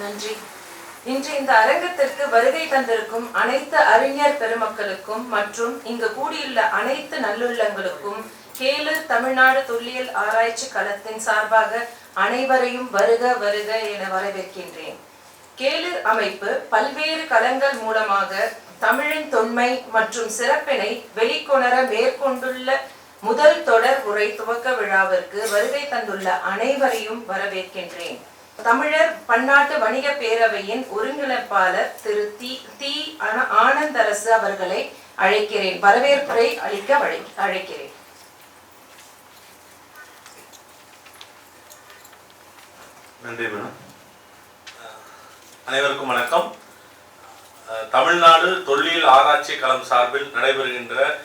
நன்றி. இன்று இந்த அரங்கத்திற்கு வருகை தந்திருக்கும் அனைத்து அறிஞர் பெருமக்களுக்கும் மற்றும் இங்கு கூடியுள்ள அனைத்து நல்லுள்ளங்களுக்கும் கேளு தமிழ்நாடு தொல்லியல் ஆராய்ச்சி களத்தின் சார்பாக அனைவரையும் வருக வருக என வரவேற்கின்றேன். கேளு அமைப்பு பல்வேறு களங்கள் மூலமாக தமிழின் தொன்மை மற்றும் சிறப்பினை வெளிக்கொணர மேற்கொண்டுள்ள முதல் தொடர் உரை துவக்க விழாவிற்கு வருகை தந்துள்ள அனைவரையும் வரவேற்கின்றேன். தமிழர் பன்னாட்டு வணிக பேரவையின் ஒருங்கிணைப்பாளர் திரு தி தி ஆனந்தரசு அவர்களை அழைக்கிறேன். வரவேற்புரை அளிக்க அழைக்கிறேன். நன்றி மேடம். அனைவருக்கும் வணக்கம். அஹ் தமிழ்நாடு தொல்லியல் ஆராய்ச்சி களம் சார்பில் நடைபெறுகின்ற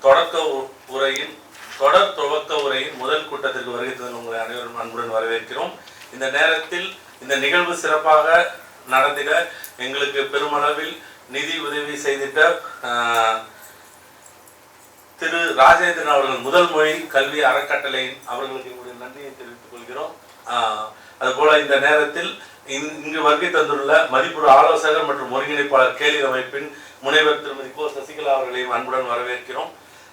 தொடக்க உரையின் தொடர் துவக்க உரையின் முதல் கூட்டத்திற்கு வருகை தந்து உங்களை அனைவரும் அன்புடன் வரவேற்கிறோம். இந்த நேரத்தில் இந்த நிகழ்வு சிறப்பாக நடந்திட எங்களுக்கு பெருமளவில் நிதி உதவி செய்திட்ட திரு ராஜேந்திரன் அவர்கள் முதல் மொழி கல்வி அறக்கட்டளையின் அவர்களுக்கு எங்களுடைய நன்றியை தெரிவித்துக் கொள்கிறோம். ஆஹ் அதுபோல இந்த நேரத்தில் இங்கு வருகை தந்துள்ள மதிப்புற ஆலோசகர் மற்றும் ஒருங்கிணைப்பாளர் கேலி அமைப்பின் முனைவர் திருமதி கோ. சசிகலா அவர்களையும் அன்புடன் வரவேற்கிறோம்.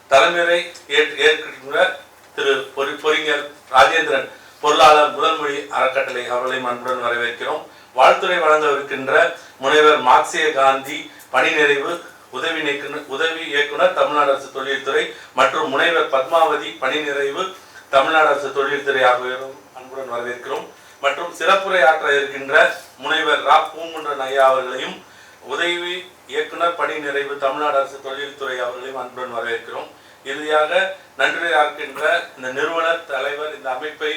தலைமையை ஏற்கின்ற திரு பொறி பொறிஞர் ராஜேந்திரன் பொருளாளர் முதல்மொழி அறக்கட்டளை அவர்களையும் அன்புடன் வரவேற்கிறோம். வாழ்த்துறை வழங்கவிருக்கின்ற முனைவர் மார்க்சிய காந்தி பணி நிறைவு உதவி உதவி இயக்குனர் தமிழ்நாடு அரசு தொழில்துறை மற்றும் முனைவர் பத்மாவதி பணி நிறைவு தமிழ்நாடு அரசு தொழில்துறை ஆகியோரும் அன்புடன் வரவேற்கிறோம். மற்றும் சிறப்புரையாற்ற இருக்கின்ற முனைவர் ரா. பூங்குன்றன் ஐயா அவர்களையும் உதவி இயக்குனர் பணி நிறைவு தமிழ்நாடு அரசு தொழில்துறை அவர்களையும் அன்புடன் வரவேற்கிறோம். இறுதியாக நன்றியாக்கின்ற இந்த நிறுவனர் தலைவர் இந்த அமைப்பை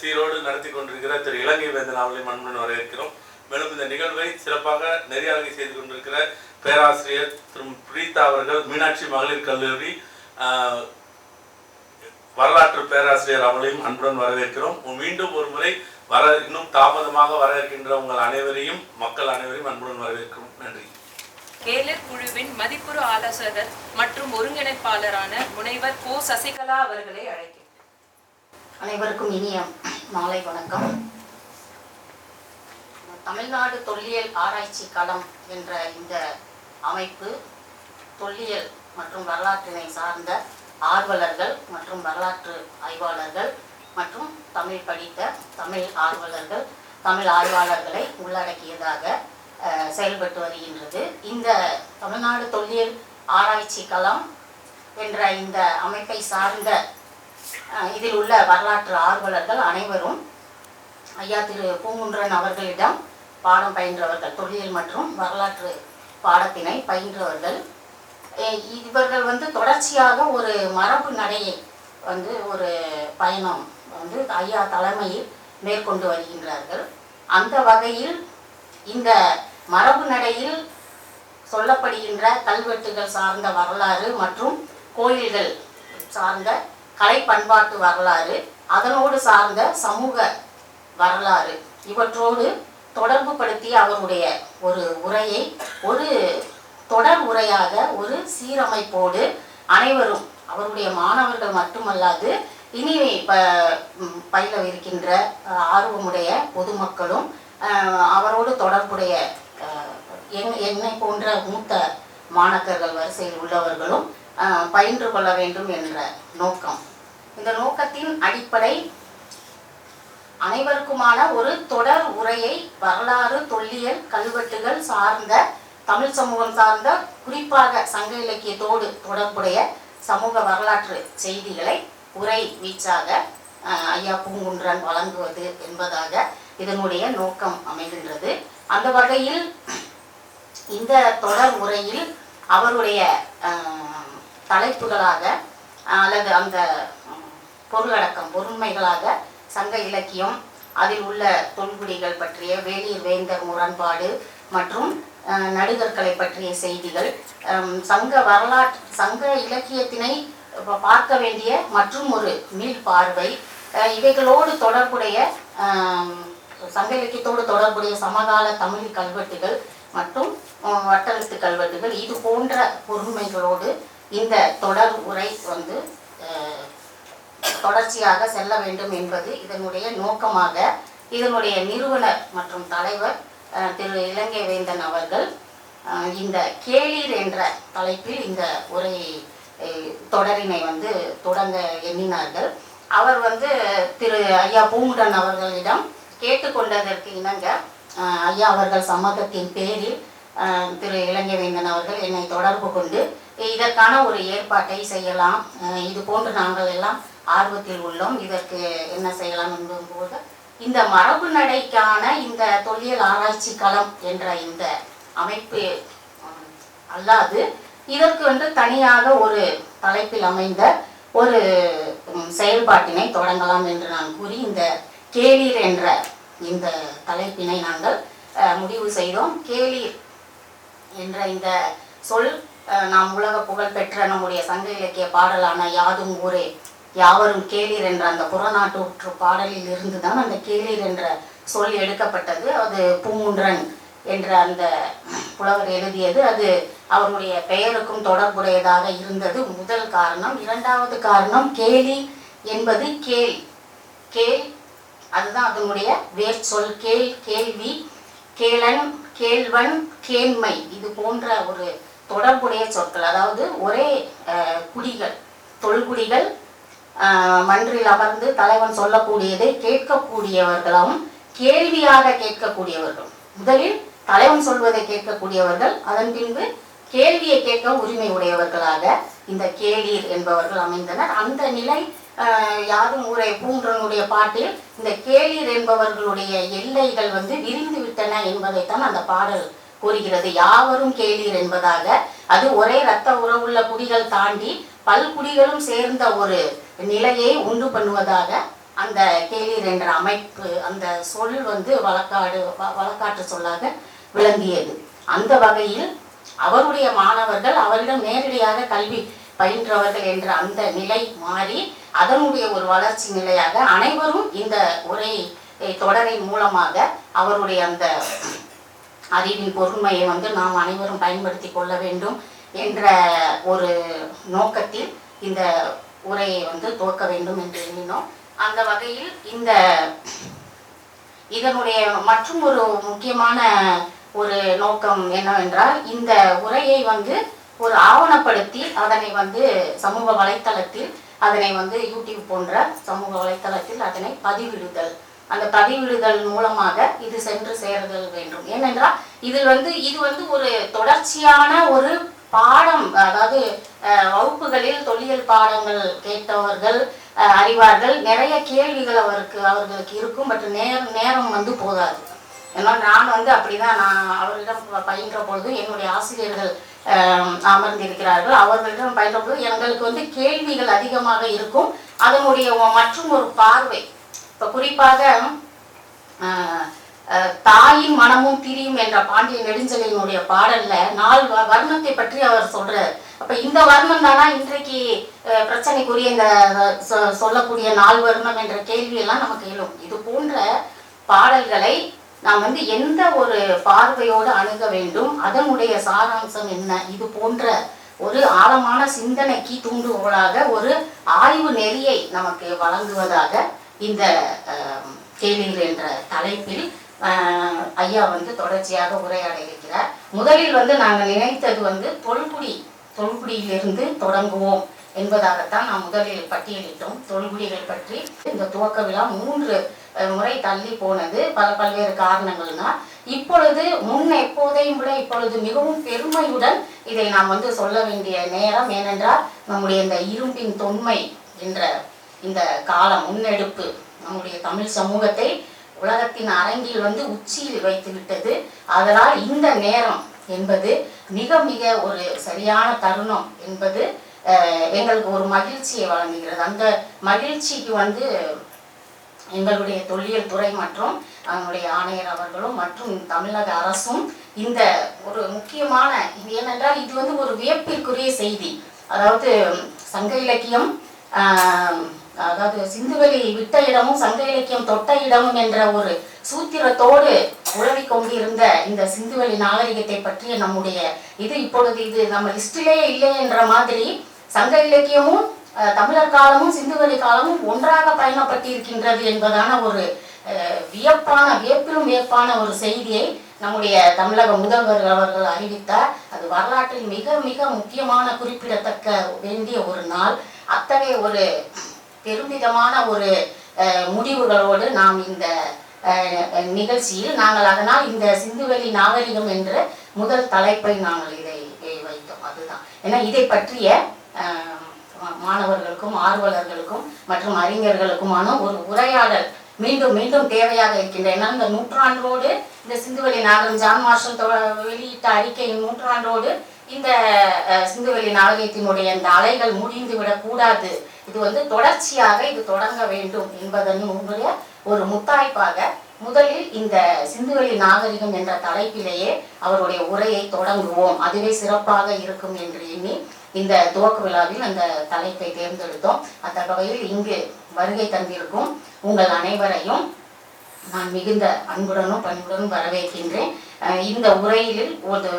சீரோடு நடத்தி கொண்டிருக்கிற திரு இலங்கை வேந்தன் அவர்களை அன்புடன் வரவேற்கிறோம். மேலும் இந்த நிகழ்வை சிறப்பாக நெறியாளர்கள் செய்து கொண்டிருக்கிற பேராசிரியர் திரு பிரீதா அவர்கள் மீனாட்சி மகளிர் கல்லூரி வரலாற்று பேராசிரியர் அவர்களையும் அன்புடன் வரவேற்கிறோம். மீண்டும் ஒரு முறை வர இன்னும் தாமதமாக வர இருக்கின்ற உங்கள் அனைவரையும் மக்கள் அனைவரையும் அன்புடன் வரவேற்கிறோம். நன்றி. கேலர் குழுவின் மதிப்புறு ஆலோசகர் மற்றும் ஒருங்கிணைப்பாளரான முனைவர் கோ. சசிகலா அவர்களை அழைக்கிறேன் அனைவருக்கும் இனிய மாலை வணக்கம். தமிழ்நாடு தொல்லியல் ஆராய்ச்சி களம் என்ற இந்த அமைப்பு தொல்லியல் மற்றும் வரலாற்றினை சார்ந்த ஆர்வலர்கள் மற்றும் வரலாற்று ஆய்வாளர்கள் மற்றும் தமிழ் படித்த தமிழ் ஆர்வலர்கள் தமிழ் ஆய்வாளர்களை உள்ளடக்கியதாக செயல்பட்டு வருகின்றது. இந்த தமிழ்நாடு தொல்லியல் ஆராய்ச்சி களம் என்ற இந்த அமைப்பை சார்ந்த இதில் உள்ள வரலாற்று ஆர்வலர்கள் அனைவரும் ஐயா திரு பூங்குன்றன் அவர்களிடம் பாடம் பயின்றவர்கள் தொழில் மற்றும் வரலாற்று பாடத்தினை பயின்றவர்கள். இவர்கள் வந்து தொடர்ச்சியாக ஒரு மரபு நடையை வந்து ஒரு பயணம் வந்து ஐயா தலைமையில் மேற்கொண்டு வருகின்றார்கள். அந்த வகையில் இந்த மரபு நடையில் சொல்லப்படுகின்ற கல்வெட்டுகள் சார்ந்த வரலாறு மற்றும் கோயில்கள் சார்ந்த கலை பண்பாட்டு வரலாறு அதனோடு சார்ந்த சமூக வரலாறு. இவற்றோடு தொடர்பு படுத்தி அவருடைய ஒரு உரையை ஒரு தொடர் உரையாக ஒரு சீரமைப்போடு அனைவரும் அவருடைய மாணவர்கள் மட்டுமல்லாது இனி ப பயிலவிருக்கின்ற ஆர்வமுடைய பொதுமக்களும் அவரோடு தொடர்புடைய என்- என்னை போன்ற மூத்த மாணக்கர்கள் வரிசையில் உள்ளவர்களும் பயின்று கொள்ள வேண்டும் என்ற நோக்கம். இந்த நோக்கத்தின் அடிப்படை அனைவருக்குமான ஒரு தொடர் உரையை வரலாறு தொல்லியல் கல்வெட்டுகள் சார்ந்த தமிழ் சமூகம் சார்ந்த குறிப்பாக சங்க இலக்கியத்தோடு தொடர்புடைய சமூக வரலாற்று செய்திகளை உரை வீச்சாக ஐயா பூங்குன்றன் வழங்குவது என்பதாக இதனுடைய நோக்கம் அமைகின்றது. அந்த வகையில் இந்த தொடர் உரையில் அவருடைய அஹ், தலைப்புகளாக அல்லது அந்த பொருளடக்கம் பொருண்மைகளாக சங்க இலக்கியம் அதில் உள்ள தொல்குடிகள் பற்றிய வேலியர் வேந்தர் முரண்பாடு மற்றும் நடிகர்களை நடுகற்களை பற்றிய செய்திகள் சங்க வரலாற்று சங்க இலக்கியத்தினை பார்க்க வேண்டிய மற்றும் ஒரு மீள் பார்வை இவைகளோடு தொடர்புடைய சங்க இலக்கியத்தோடு தொடர்புடைய சமகால தமிழ் கல்வெட்டுகள் மற்றும் வட்டெழுத்து கல்வெட்டுகள் இது போன்ற பொறுமைகளோடு இந்த தொடர் உரை வந்து தொடர்ச்சியாக செல்ல வேண்டும் என்பது இதனுடைய நோக்கமாக இதனுடைய நிறுவனர் மற்றும் தலைவர் திரு இலங்கை வேந்தன் அவர்கள் இந்த கேளீர் என்ற தலைப்பில் இந்த உரை தொடரினை வந்து தொடங்க எண்ணினார்கள். அவர் வந்து திரு ஐயா பூமுடன் அவர்களிடம் கேட்டுக்கொண்டதற்கு இணங்க ஐயா அவர்கள் சம்மதத்தின் பேரில் திரு இலங்கை வேந்தன் அவர்கள் என்னை தொடர்பு கொண்டு இதற்கான ஒரு ஏற்பாட்டை செய்யலாம். இது போன்று நாங்கள் எல்லாம் ஆர்வத்தில் உள்ளோம். இதற்கு என்ன செய்யலாம் என்பது இந்த மரபு நடைக்கான இந்த தொல்லியல் ஆராய்ச்சி களம் என்ற இந்த அமைப்பு அல்லாது இதற்கு வந்து தனியாக ஒரு தலைப்பில் அமைந்த ஒரு செயல்பாட்டினை தொடங்கலாம் என்று நான் கூறி இந்த கேளீர் என்ற இந்த தலைப்பினை நாங்கள் முடிவு செய்தோம். கேளீர் என்ற இந்த சொல் நாம் உலக புகழ் பெற்ற நம்முடைய சங்க இலக்கிய பாடலான யாதும் ஊரே யாவரும் கேளீர் என்ற அந்த புறநானூற்று பாடலில் இருந்து தான் அந்த கேளீர் என்ற சொல் எடுக்கப்பட்டது. அது பூங்குன்றன் என்ற அந்த புலவர் எழுதியது. அது அவருடைய பெயருக்கும் தொடர்புடையதாக இருந்தது. முதல் காரணம். இரண்டாவது காரணம் கேலி என்பது கேள். கேள் அதுதான் அதனுடைய வேர் சொல். கேள் கேள்வி கேளன் கேள்வன் கேண்மை. இது போன்ற ஒரு தொடர்புடைய சொற்கள் அதாவது ஒரே குடிகள் தொல்குடிகள் மன்றில் அமர்ந்து தலைவன் சொல்லக்கூடியதை கேட்கக்கூடியவர்களும் கேள்வியாக கேட்கக்கூடியவர்கள் முதலில் தலைவன் சொல்வதை கேட்கக்கூடியவர்கள் அதன் பின்பு கேள்வியை கேட்க உரிமை உடையவர்களாக இந்த கேளீர் என்பவர்கள் அமைந்தனர். அந்த நிலை யாரும் யாதும் ஊரை பூன்றனுடைய பாட்டில் இந்த கேளீர் என்பவர்களுடைய எல்லைகள் வந்து விரிந்து விட்டன என்பதைத்தான் அந்த பாடல் கூறுகிறது. யாவரும் கேளீர் என்பதாக. அது ஒரே இரத்த உறவுள்ள குடிகள் தாண்டி பல்குடிகளும் சேர்ந்த ஒரு நிலையை உண்டு பண்ணுவதாக அந்த கேளீர் என்ற அமைப்பு அந்த சொல் வந்து வழக்காடு வ- சொல்லாக விளங்கியது. அந்த வகையில் அவருடைய மாணவர்கள் அவரிடம் நேரடியாக கல்வி பயின்றவர்கள் என்ற அந்த நிலை மாறி அதனுடைய ஒரு வளர்ச்சி நிலையாக அனைவரும் இந்த உரை தொடரின் மூலமாக அவருடைய அந்த அறிவின் பொறுமையை வந்து நாம் அனைவரும் பயன்படுத்தி கொள்ள வேண்டும் என்ற ஒரு நோக்கத்தில் இந்த உரையை வந்து துவக்க வேண்டும் என்று எண்ணினோம். அந்த வகையில் இந்த இதனுடைய மற்றும் ஒரு முக்கியமான ஒரு நோக்கம் என்னவென்றால் இந்த உரையை வந்து ஒரு ஆவணப்படுத்தி அதனை வந்து சமூக வலைத்தளத்தில் அதனை வந்து யூடியூப் போன்ற சமூக வலைத்தளத்தில் அதனை பதிவிடுதல். அந்த பதிவிடுதல் மூலமாக இது சென்று சேருதல் வேண்டும். ஏனென்றால் இதில் வந்து இது வந்து ஒரு தொடர்ச்சியான ஒரு பாடம் அதாவது வகுப்புகளில் தொல்லியல் பாடங்கள் கேட்டவர்கள் அறிவார்கள். நிறைய கேள்விகள் அவருக்கு அவர்களுக்கு இருக்கும் பட் நேரம் நேரம் வந்து போதாது ஏன்னா நான் வந்து அப்படிதான் நான் அவர்களிடம் ப- பயின்ற பொழுது என்னுடைய ஆசிரியர்கள் அமர்ந்திருக்கிறார்கள். அவர்களிடம் பயின்ற பொழுது எங்களுக்கு வந்து கேள்விகள் அதிகமாக இருக்கும். அதனுடைய மற்றும் ஒரு பார்வை இப்போ குறிப்பாக தாயின் மனமும் திரியும் என்ற பாண்டிய நெடுஞ்செழியனுடைய பாடல்ல நாலு வ- வர்ணத்தை பற்றி அவர் சொல்றார். அப்ப இந்த வர்ணம் தானா இன்றைக்கு பிரச்சனைக்குரிய இந்த சொல்லக்கூடிய நால் வர்ணம் என்ற கேள்வி எல்லாம் நமக்கு எழும் இது போன்ற பாடல்களை நாம் வந்து எந்த ஒரு பார்வையோடு அணுக வேண்டும் அதனுடைய சாராம்சம் என்ன இது போன்ற ஒரு ஆழமான சிந்தனைக்கு தூண்டுகோலாக ஒரு ஆய்வு நெறியை நமக்கு வழங்குவதாக இந்த ஆஹ், என்ற தலைப்பில் ஐயா வந்து தொடர்ச்சியாக உரையாட இருக்கிறார் முதலில் வந்து நாங்கள் நினைத்தது வந்து தொல்குடி தொல்குடியிலிருந்து தொடங்குவோம் என்பதாகத்தான் நாம் முதலில் பட்டியலிட்டோம். தொல்குடிகள் பற்றி இந்த துவக்க விழா மூன்று முறை தள்ளி போனது பல பல்வேறு காரணங்கள்னா இப்பொழுது முன் எப்போதையும் விட இப்பொழுது மிகவும் பெருமையுடன் இதை நாம் வந்து சொல்ல வேண்டிய நேரம் ஏனென்றால் நம்முடைய இந்த இரும்பின் தொன்மை என்ற இந்த காலம் முன்னெடுப்பு நம்முடைய தமிழ் சமூகத்தை உலகத்தின் அரங்கில் வந்து உச்சியில் வைத்து விட்டது. அதனால் இந்த நேரம் என்பது மிக மிக ஒரு சரியான தருணம் என்பது எங்களுக்கு ஒரு மகிழ்ச்சியை வழங்குகிறது. அந்த மகிழ்ச்சிக்கு வந்து எங்களுடைய தொல்லியல் துறை மற்றும் அவங்களுடைய ஆணையர் அவர்களும் மற்றும் தமிழக அரசும் இந்த ஒரு முக்கியமான இது ஏனென்றால் இது வந்து ஒரு வியப்பிற்குரிய செய்தி. அதாவது சங்க இலக்கியம் ஆஹ், அதாவது சிந்துவெளி விட்ட இடமும் சங்க இலக்கியம் தொட்ட இடமும் என்ற ஒரு சூத்திரத்தோடு உழவிக் கொண்டிருந்த இந்த சிந்துவெளி நாகரிகத்தை பற்றிய நம்முடைய இது இப்பொழுது இது நம்ம லிஸ்டிலே இல்லை என்ற மாதிரி சங்க இலக்கியமும் தமிழர் காலமும் சிந்துவெளி காலமும் ஒன்றாக பயணப்பட்டிருக்கின்றது என்பதான ஒரு வியப்பான வியப்பிலும் வியப்பான ஒரு செய்தியை நம்முடைய தமிழக முதல்வர் அவர்கள் அறிவித்தார். அது வரலாற்றில் மிக மிக முக்கியமான குறிப்பிடத்தக்க வேண்டிய ஒரு நாள். அத்தகைய ஒரு பெருமிதமான ஒரு முடிவுகளோடு நாம் இந்த நிகழ்ச்சியில் நாங்கள் அதனால் இந்த சிந்துவெளி நாகரிகம் என்ற முதல் தலைப்பை நாங்கள் இதை வைத்தோம். அதுதான். ஏன்னா இதை பற்றிய மாணவர்களுக்கும் ஆர்வலர்களுக்கும் மற்றும் அறிஞர்களுக்குமான ஒரு உரையாடல் மீண்டும் மீண்டும் தேவையாக இருக்கின்ற ஏன்னா இந்த நூற்றாண்டோடு இந்த சிந்துவெளி நாகரம் ஜான் மார்ஷல் தொ- வெளியிட்ட அறிக்கையின் நூற்றாண்டோடு இந்த சிந்துவெளி நாகரிகத்தினுடைய இந்த அலைகள் முடிந்து விடக்கூடாது. இது வந்து தொடர்ச்சியாக இது தொடங்க வேண்டும் என்பதனுடைய ஒரு முத்தாய்ப்பாக முதலில் இந்த சிந்துவெளி நாகரிகம் என்ற தலைப்பிலேயே அவருடைய உரையை தொடங்குவோம். அதுவே சிறப்பாக இருக்கும் என்று எண்ணி இந்த துவக்க விழாவில் அந்த தலைப்பை தேர்ந்தெடுத்தோம். அத்தகையில் இங்கு வருகை தந்திருக்கும் உங்கள் அனைவரையும் நான் மிகுந்த அன்புடனும் பண்புடனும் வரவேற்கின்றேன். இந்த உரையில் ஒரு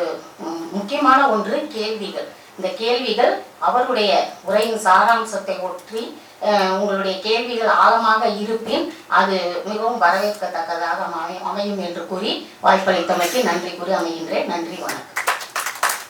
முக்கியமான ஒன்று கேள்விகள். இந்த கேள்விகள் அவருடைய உரையின் சாராம்சத்தை ஒற்றி உங்களுடைய கேள்விகள் ஆழமாக இருப்பின் அது மிகவும் வரவேற்கத்தக்கதாக அமையும் என்று கூறி வாய்ப்பளித்தமைக்கு நன்றி கூறி அமைகின்றேன். நன்றி வணக்கம்.